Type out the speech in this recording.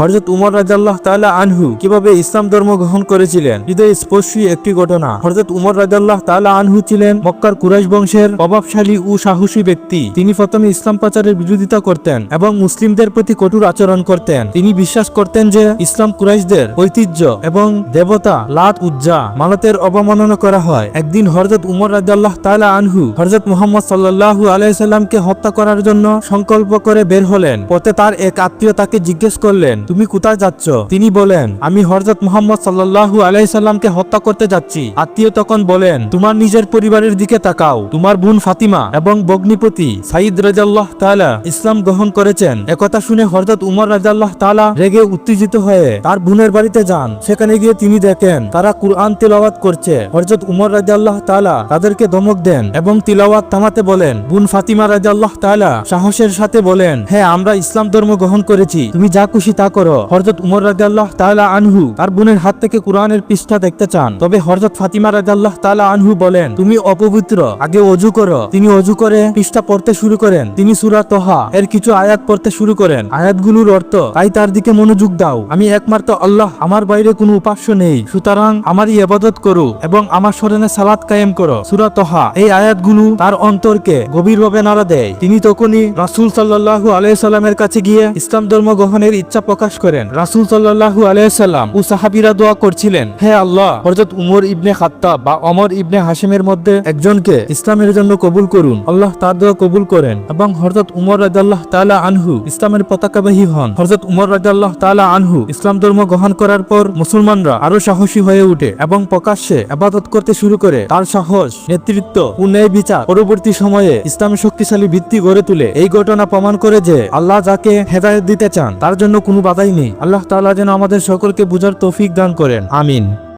হরজত উমর রাজাল্লাহ তাআলা আনহু কীভাবে ইসলাম ধর্ম গ্রহণ করেছিলেন? হৃদয় স্পর্শী একটি ঘটনা। হরজত উমর রাজাল্লাহ তাআলা আনহু ছিলেন মক্কার কুরাইশ বংশের প্রভাবশালী ও সাহসী ব্যক্তি। তিনি প্রথমে ইসলাম প্রচারের বিরোধিতা করতেন এবং মুসলিমদের প্রতি কঠোর আচরণ করতেন। তিনি বিশ্বাস করতেন যে ইসলাম কুরাইশদের ঐতিহ্য এবং দেবতা লাত উজ্জা মালতের অবমাননা করা হয়। একদিন হরজত উমর রাজাল্লাহ তাআলা আনহু হরজত মুহাম্মদ সাল্লাল্লাহু আলাইসাল্লামকে হত্যা করার জন্য সংকল্প করে বের হলেন। পথে তার এক আত্মীয় তাকে জিজ্ঞেস করলেন তুমি কোথায় যাচ্ছ? তিনি বলেন, আমি হরজত মুহাম্মদ সাল্লাল্লাহু আলাইসাল্লামকে হত্যা করতে যাচ্ছি। আত্মীয় তখন বলেন, তোমার নিজের পরিবারের দিকে তাকাও। তোমার বোন ফাতিমা এবং বগ্নিপতি সাইদ রাজাল্লাহ তাআলা ইসলাম গ্রহণ করেছেন। একথা শুনে হরজত উমর রাজাল্লাহ তাআলা রেগে উত্তেজিত হয়ে তার বোনের বাড়িতে যান। সেখানে গিয়ে তিনি দেখেন, তারা কুরআন তিলাওয়াত করছে। হরজত উমর রাজাল্লাহ তালা তাদেরকে ধমক দেন এবং তিলাওয়াত থামাতে বলেন, বোন ফাতিমা রাজাল্লাহ তালা সাহসের সাথে বলেন হ্যাঁ আমরা ইসলাম ধর্ম গ্রহণ করেছি। তুমি যা খুশি তা করো। হরজত উমর রাজাল্লাহ তাআলা আনহু তার বোনের হাত থেকে কোরআনের পৃষ্ঠা দেখতে চান। তবে হরজত ফাতিমা রাজাল্লাহ তাআলা আনহু বলেন, তুমি অপবিত্র, আগে অজু করো। তিনি অজু করে পৃষ্ঠা পড়তে শুরু করেন। তিনি সূরা তোহা এর কিছু আয়াত পড়তে শুরু করেন। আয়াতগুলোর অর্থ, তাই তার দিকে মনোযোগ দাও। আমি একমাত্র আল্লাহ, আমার বাইরে কোনো উপাস্য নেই। সুতরাং আমারই ইবাদত করো এবং আমার স্মরণে সালাত কায়েম করো। সুরা তোহা এই আয়াতগুলো তার অন্তরকে গভীরভাবে নাড়া দেয়। তিনি তখনই রাসূল সাল্লাল্লাহু আলাইহি সাল্লামের কাছে গিয়ে ইসলাম ধর্ম গ্রহণের ইচ্ছা প্রকাশ করেন। রাসূল সাল্লাল্লাহু আলাইহি সাল্লাম ও সাহাবীরা দোয়া করছিলেন, হে আল্লাহ, হযরত উমর ইবনে খাত্তাব বা ওমর ইবনে হাশিমের মধ্যে একজনকে ইসলামের জন্য কবুল করুন। আল্লাহ তার দোয়া কবুল করেন এবং হযরত উমর রাদিয়াল্লাহু তাআলা আনহু ইসলামের পতাকাবাহী হন। হযরত উমর রাদিয়াল্লাহু তাআলা আনহু ইসলাম ধর্ম গ্রহণ করার পর মুসলমানরা আরও সাহসী হয়ে উঠে এবং প্রকাশ্যে আবাদত করতে শুরু করে। তার সাহস, নেতৃত্ব ও ন্যায় বিচার পরবর্তী সময়ে ইসলামের শক্তিশালী ভিত্তি গড়ে তুলে। এই ঘটনা প্রমাণ করে যে আল্লাহ যাকে হেদায়েত দিতে চান, তার জন্য কোনো বাধাই নেই। আল্লাহ তালা যেন আমাদের সকলকে বুঝার তৌফিক দান করেন। আমিন।